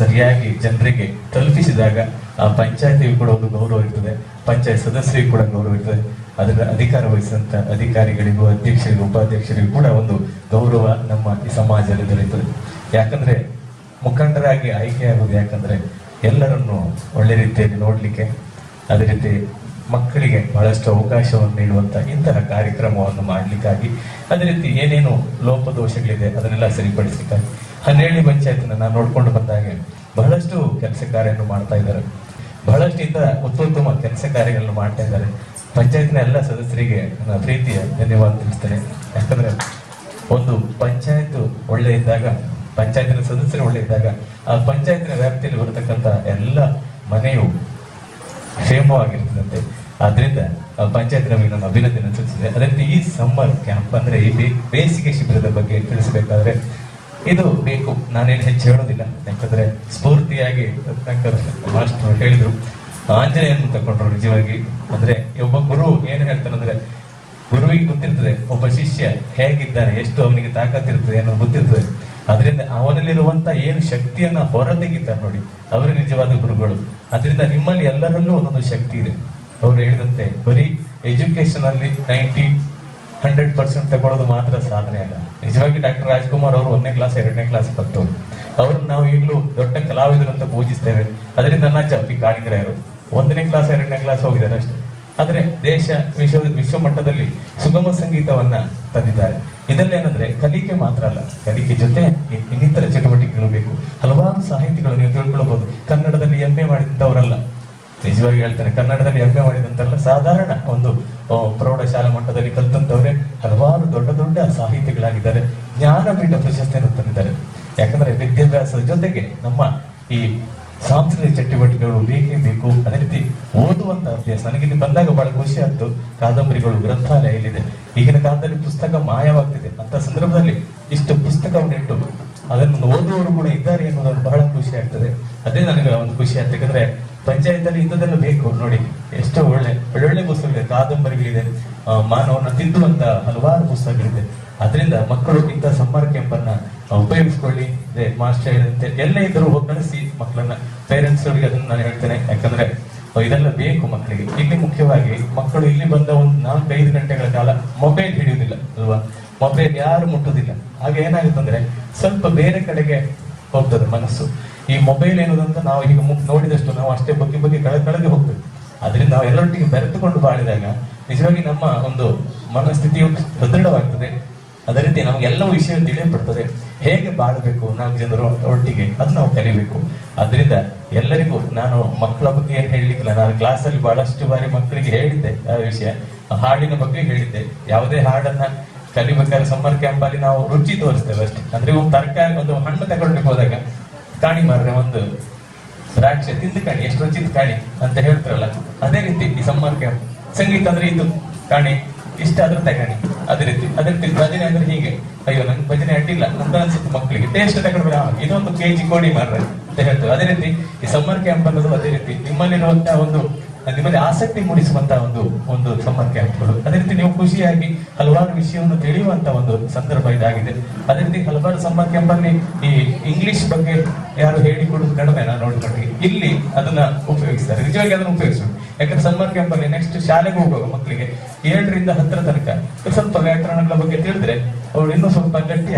ಸರಿಯಾಗಿ ಜನರಿಗೆ ತಲುಪಿಸಿದಾಗ ಆ ಪಂಚಾಯತಿಗೂ ಕೂಡ ಒಂದು ಗೌರವ ಇರ್ತದೆ. ಪಂಚಾಯತ್ ಸದಸ್ಯರಿಗೂ ಕೂಡ ಗೌರವ ಇರ್ತದೆ. ಅದರ ಅಧಿಕಾರ ವಹಿಸಿದಂಥ ಅಧಿಕಾರಿಗಳಿಗೂ, ಅಧ್ಯಕ್ಷರಿಗೂ, ಉಪಾಧ್ಯಕ್ಷರಿಗೂ ಕೂಡ ಒಂದು ಗೌರವ ನಮ್ಮ ಈ ಸಮಾಜದಲ್ಲಿ ದೊರೆಯುತ್ತದೆ. ಯಾಕಂದ್ರೆ ಮುಖಂಡರಾಗಿ ಆಯ್ಕೆಯಾಗುವುದು ಯಾಕಂದ್ರೆ ಎಲ್ಲರನ್ನು ಒಳ್ಳೆ ರೀತಿಯಲ್ಲಿ ನೋಡಲಿಕ್ಕೆ, ಅದೇ ರೀತಿ ಮಕ್ಕಳಿಗೆ ಬಹಳಷ್ಟು ಅವಕಾಶವನ್ನು ನೀಡುವಂಥ ಇಂತಹ ಕಾರ್ಯಕ್ರಮವನ್ನು ಮಾಡಲಿಕ್ಕಾಗಿ ಅದೇ ರೀತಿ ಏನೇನು ಲೋಪದೋಷಗಳಿದೆ ಅದನ್ನೆಲ್ಲ ಸರಿಪಡಿಸಲಿಕ್ಕಾಗಿ. ಹನ್ನೆರಡು ಪಂಚಾಯತ್ನ ನಾನು ನೋಡ್ಕೊಂಡು ಬಂದಾಗೆ ಬಹಳಷ್ಟು ಕೆಲಸ ಕಾರ್ಯವನ್ನು ಮಾಡ್ತಾ ಇದ್ದಾರೆ. ಬಹಳಷ್ಟು ಇಂಥ ಉತ್ತಮ ಕೆಲಸ ಕಾರ್ಯಗಳನ್ನು ಮಾಡ್ತಾ ಇದ್ದಾರೆ. ಪಂಚಾಯತ್ನ ಎಲ್ಲ ಸದಸ್ಯರಿಗೆ ನನ್ನ ಪ್ರೀತಿಯ ಧನ್ಯವಾದ ತಿಳಿಸ್ತೇನೆ. ಯಾಕಂದ್ರೆ ಒಂದು ಪಂಚಾಯತ್ ಒಳ್ಳೆ ಇದ್ದಾಗ ಪಂಚಾಯತ್ನ ಸದಸ್ಯರು ಒಳ್ಳೆ ಇದ್ದಾಗ, ಆ ಪಂಚಾಯತ್ನ ವ್ಯಾಪ್ತಿಯಲ್ಲಿ ಬರತಕ್ಕಂಥ ಎಲ್ಲ ಮನೆಯು ಕ್ಷೇಮವಾಗಿರ್ತದಂತೆ ಅದರಿಂದ ಪಂಚಾಯತ್ ನಮಗೆ ನಮ್ಮ ಅಭಿನಂದನೆ ಸೂಚಿಸಿದೆ ಅದೇ ಈ ಸಮ್ಮರ್ ಕ್ಯಾಂಪ್ ಅಂದ್ರೆ ಈ ಬೇಸಿಗೆ ಶಿಬಿರದ ಬಗ್ಗೆ ತಿಳಿಸಬೇಕಾದ್ರೆ ಇದು ಬೇಕು. ನಾನೇನು ಹೆಚ್ಚು ಹೇಳೋದಿಲ್ಲ. ಯಾಕಂದ್ರೆ ಸ್ಫೂರ್ತಿಯಾಗಿ ಮಾಸ್ಟರ್ ಹೇಳಿದ್ರು. ಆಂಜನೇಯನ್ನು ತಕೊಂಡ್ರು ನಿಜವಾಗಿ. ಅಂದ್ರೆ ಒಬ್ಬ ಗುರು ಏನು ಹೇಳ್ತಾರೆ ಹೇಳ್ತಾನಂದ್ರೆ ಗುರುವಿಗೆ ಗೊತ್ತಿರ್ತದೆ, ಒಬ್ಬ ಶಿಷ್ಯ ಹೇಗಿದ್ದಾನೆ, ಎಷ್ಟು ಅವನಿಗೆ ತಾಕತ್ತಿರ್ತದೆ ಅನ್ನೋದು ಗೊತ್ತಿರ್ತದೆ. ಅದರಿಂದ ಅವನಲ್ಲಿರುವಂತ ಏನು ಶಕ್ತಿಯನ್ನ ಹೊರತೆಗಿತಾರೆ ನೋಡಿ. ಅವರೇ ನಿಜವಾದ ಗುರುಗಳು. ಅದರಿಂದ ನಿಮ್ಮಲ್ಲಿ ಎಲ್ಲರಲ್ಲೂ ಒಂದೊಂದು ಶಕ್ತಿ ಇದೆ. ಅವರು ಹೇಳಿದಂತೆ, ಬರೀ ಎಜುಕೇಶನ್ ಅಲ್ಲಿ ನೈಂಟಿ ಹಂಡ್ರೆಡ್ ಪರ್ಸೆಂಟ್ ತಗೊಳ್ಳೋದು ಮಾತ್ರ ಸಾಧನೆ ಅಲ್ಲ. ನಿಜವಾಗಿ ಡಾಕ್ಟರ್ ರಾಜ್ಕುಮಾರ್ ಅವರು ಒಂದನೇ ಕ್ಲಾಸ್ ಎರಡನೇ ಕ್ಲಾಸ್ ಬಂತು ಅವ್ರನ್ನ ನಾವು ಈಗಲೂ ದೊಡ್ಡ ಕಲಾವಿದರು ಅಂತ ಪೂಜಿಸ್ತೇವೆ. ಅದರಿಂದ ನನ್ನ ಚಪ್ಪಿ ಕಾಣಿಗರಾಯರು. ಒಂದನೇ ಕ್ಲಾಸ್ ಎರಡನೇ ಕ್ಲಾಸ್ ಹೋಗಿದ್ದಾರೆ ಅಷ್ಟೇ ಆದರೆ ದೇಶ ವಿಶ್ವ, ವಿಶ್ವಮಟ್ಟದಲ್ಲಿ ಸುಗಮ ಸಂಗೀತವನ್ನ ತಂದಿದ್ದಾರೆ. ಇದಲ್ಲೇನಂದ್ರೆ ಕಲಿಕೆ ಮಾತ್ರ ಅಲ್ಲ. ಕಲಿಕೆ ಜೊತೆ ಇನ್ನಿತರ ಚಟುವಟಿಕೆಗಳು ಬೇಕು. ಹಲವಾರು ಸಾಹಿತಿಗಳು ನೀವು ತಿಳ್ಕೊಳ್ಬಹುದು ಕನ್ನಡದಲ್ಲಿ ಎಂ ಎ ಮಾಡಿದಂತವರಲ್ಲ ನಿಜವಾಗಿ ಹೇಳ್ತಾರೆ ಕನ್ನಡದಲ್ಲಿ ಎಂ ಎ ಮಾಡಿದಂತಲ್ಲ ಸಾಧಾರಣ ಒಂದು ಪ್ರೌಢಶಾಲಾ ಮಟ್ಟದಲ್ಲಿ ಕಲ್ತಂತವ್ರೆ ಹಲವಾರು ದೊಡ್ಡ ದೊಡ್ಡ ಸಾಹಿತಿಗಳಾಗಿದ್ದಾರೆ. ಜ್ಞಾನಪೀಠ ಪ್ರಶಸ್ತಿಯನ್ನು ತಂದಿದ್ದಾರೆ. ಯಾಕಂದ್ರೆ ವಿದ್ಯಾಭ್ಯಾಸದ ಜೊತೆಗೆ ನಮ್ಮ ಈ ಸಾಂಸ್ಕೃತಿಕ ಚಟುವಟಿಕೆಗಳು ಬೇಕೇ ಬೇಕು. ಅದೇ ರೀತಿ ನನಗೆ ಇಲ್ಲಿ ಬಂದಾಗ ಬಹಳ ಖುಷಿ ಆಯ್ತು. ಕಾದಂಬರಿಗಳು ಗ್ರಂಥಾಲಯ ಇಲ್ಲಿದೆ ಈಗಿನ ಕಾಲದಲ್ಲಿ ಪುಸ್ತಕ ಮಾಯವಾಗ್ತಿದೆ. ಅಂತ ಸಂದರ್ಭದಲ್ಲಿ ಇಷ್ಟು ಪುಸ್ತಕವನ್ನಿಟ್ಟು ಅದನ್ನು ಓದುವವರು ಕೂಡ ಇದ್ದಾರೆ ಎನ್ನುವುದನ್ನು ಬಹಳ ಖುಷಿ ಆಗ್ತದೆ. ಅದೇ ನನಗೆ ಒಂದು ಖುಷಿ ಆಯ್ತು. ಯಾಕಂದ್ರೆ ಪಂಚಾಯಿತಿಯಲ್ಲಿ ಇಂಥದ್ದೆಲ್ಲ ಬೇಕು. ನೋಡಿ, ಎಷ್ಟೋ ಒಳ್ಳೆ, ಒಳ್ಳೊಳ್ಳೆ ಪುಸ್ತಕಗಳಿದೆ. ಕಾದಂಬರಿಗಳಿದೆ. ಮಾನವನ ತಿದ್ದುವಂತ ಹಲವಾರು ಪುಸ್ತಕಗಳಿದೆ. ಅದರಿಂದ ಮಕ್ಕಳು ಇಂಥ ಸಮ್ಮರ್ ಕ್ಯಾಂಪ್ ಅನ್ನ ಉಪಯೋಗಿಸ್ಕೊಳ್ಳಿ. ಮಾಸ್ಟರ್ ಎಲ್ಲ ಇದ್ದರೂ ಹೋಗಿ ಕಳಿಸಿ ಮಕ್ಕಳನ್ನ. ಪೇರೆಂಟ್ಸ್ ಅವರಿಗೆ ಅದನ್ನ ನಾನು ಹೇಳ್ತೇನೆ. ಯಾಕಂದ್ರೆ ಇದೆಲ್ಲ ಬೇಕು ಮಕ್ಕಳಿಗೆ. ಇಲ್ಲಿ ಮುಖ್ಯವಾಗಿ ಮಕ್ಕಳು ಇಲ್ಲಿ ಬಂದ ಒಂದು ನಾಲ್ಕೈದು ಗಂಟೆಗಳ ಕಾಲ ಮೊಬೈಲ್ ಹಿಡಿಯುವುದಿಲ್ಲ, ಅಲ್ವಾ? ಮೊಬೈಲ್ ಯಾರು ಮುಟ್ಟುದಿಲ್ಲ ಹಾಗೆ ಏನಾಗುತ್ತಂದ್ರೆ ಸ್ವಲ್ಪ ಬೇರೆ ಕಡೆಗೆ ಹೋಗ್ತದೆ ಮನಸ್ಸು. ಈ ಮೊಬೈಲ್ ಏನದಂತ ನಾವು ಈಗ ನೋಡಿದಷ್ಟು ನಾವು ಅಷ್ಟೇ ಬಗ್ಗೆ ಬಗ್ಗೆ ಕಳೆದು ಹೋಗ್ತೇವೆ. ಅದರಿಂದ ನಾವು ಎಲ್ಲರೊಟ್ಟಿಗೆ ಬೆರೆತುಕೊಂಡು ಬಾಳಿದಾಗ ನಿಜವಾಗಿ ನಮ್ಮ ಒಂದು ಮನಸ್ಥಿತಿಯು ಸದೃಢವಾಗ್ತದೆ ಅದೇ ರೀತಿ ನಮಗೆಲ್ಲ ವಿಷಯ ತಿಳಿಯಪಡ್ತದೆ ಹೇಗೆ ಬಾಳಬೇಕು? ನಾಲ್ಕು ಜನರು ಒಟ್ಟಿಗೆ ಅದು ನಾವು ಕಲಿಬೇಕು. ಅದರಿಂದ ಎಲ್ಲರಿಗೂ ನಾನು ಮಕ್ಕಳ ಬಗ್ಗೆ ಏನ್ ಹೇಳಲಿಕ್ಕಿಲ್ಲ ನಾನು ಕ್ಲಾಸಲ್ಲಿ ಬಹಳಷ್ಟು ಬಾರಿ ಮಕ್ಕಳಿಗೆ ಹೇಳಿದ್ದೆ ಆ ವಿಷಯ. ಹಾಡಿನ ಬಗ್ಗೆ ಹೇಳಿದ್ದೆ. ಯಾವುದೇ ಹಾಡನ್ನ ಕಲಿಬೇಕಾದ್ರೆ ಸಮ್ಮರ್ ಕ್ಯಾಂಪ್ ನಾವು ರುಚಿ ತೋರಿಸ್ತೇವೆ ಅಷ್ಟೇ. ಅಂದ್ರೆ ಒಂದು ತರಕಾರಿ, ಒಂದು ಹಣ್ಣು ತಗೊಳ್ಬೇಕು ಹೋದಾಗ, ಕಾಣಿ ಮಾರ್ರೆ, ಒಂದು ದ್ರಾಕ್ಷೆ, ತಿಂದು ಕಾಣಿ, ಎಷ್ಟು ರುಚಿದ ಕಾಣಿ ಅಂತ ಹೇಳ್ತಾರಲ್ಲ. ಅದೇ ರೀತಿ ಈ ಸಮ್ಮರ್ ಕ್ಯಾಂಪ್ ಸಂಗೀತ ಅಂದ್ರೆ ಇದು. ಕಾಣಿ ಇಷ್ಟ ಆದ್ರೂ ತಗಣಿ ಅದೇ ರೀತಿ ಅದೇ ರೀತಿ ಭಜನೆ ಅಂದ್ರೆ ಹೀಗೆ. ಅಯ್ಯೋ, ನಂಗೆ ಭಜನೆ ಅಡ್ಡಿಲ್ಲ ಅಂತ ಅನ್ಸುತ್ತೆ ಮಕ್ಕಳಿಗೆ ಟೇಸ್ಟ್ ತಗೊಂಡ್ಬಿಡ ಇದೊಂದು ಕೆಜಿ ಕೋಡಿ ಮಾಡ್ರೆ ಅಂತ ಹೇಳ್ತಾರೆ ಅದೇ ರೀತಿ, ಈ ಸಮ್ಮರ್ ಕ್ಯಾಂಪ್ ಅನ್ನೋದು ಅದೇ ರೀತಿ. ನಿಮ್ಮಲ್ಲಿರುವಂತಹ ಒಂದು, ನಿಮ್ಮಲ್ಲಿ ಆಸಕ್ತಿ ಮೂಡಿಸುವಂತಹ ಒಂದು ಒಂದು ಸಮ್ಮರ್ ಕ್ಯಾಂಪ್ಗಳು ಅದೇ ರೀತಿ ನೀವು ಖುಷಿಯಾಗಿ ಹಲವಾರು ವಿಷಯವನ್ನು ತಿಳಿಯುವಂತ ಒಂದು ಸಂದರ್ಭ ಇದಾಗಿದೆ. ಅದೇ ರೀತಿ ಹಲವಾರು ಸಮ್ಮರ್ ಕ್ಯಾಂಪ್ ಅಲ್ಲಿ ಈ ಇಂಗ್ಲಿಷ್ ಬಗ್ಗೆ ಯಾರು ಹೇಳಿಕೊಡೋದು ಕಡಿಮೆ, ನಾನು ಇಲ್ಲಿ ಅದನ್ನ ಉಪಯೋಗಿಸ್ತಾರೆ. ನಿಜವಾಗಿ ಅದನ್ನ ಉಪಯೋಗಿಸ್ಬೇಕು. ಯಾಕಂದ್ರೆ ಸಮ್ಮರ್ ಕ್ಯಾಂಪ್ ಅಲ್ಲಿ ನೆಕ್ಸ್ಟ್ ಶಾಲೆಗೆ ಹೋಗುವಾಗ ಮಕ್ಕಳಿಗೆ ಏಳರಿಂದ ಹತ್ತರ ತನಕ ಸ್ವಲ್ಪ ವ್ಯಾಕರಣಗಳ ಬಗ್ಗೆ ತಿಳಿದ್ರೆ ಅವ್ರು ಇನ್ನೂ ಸ್ವಲ್ಪ ಗಟ್ಟಿ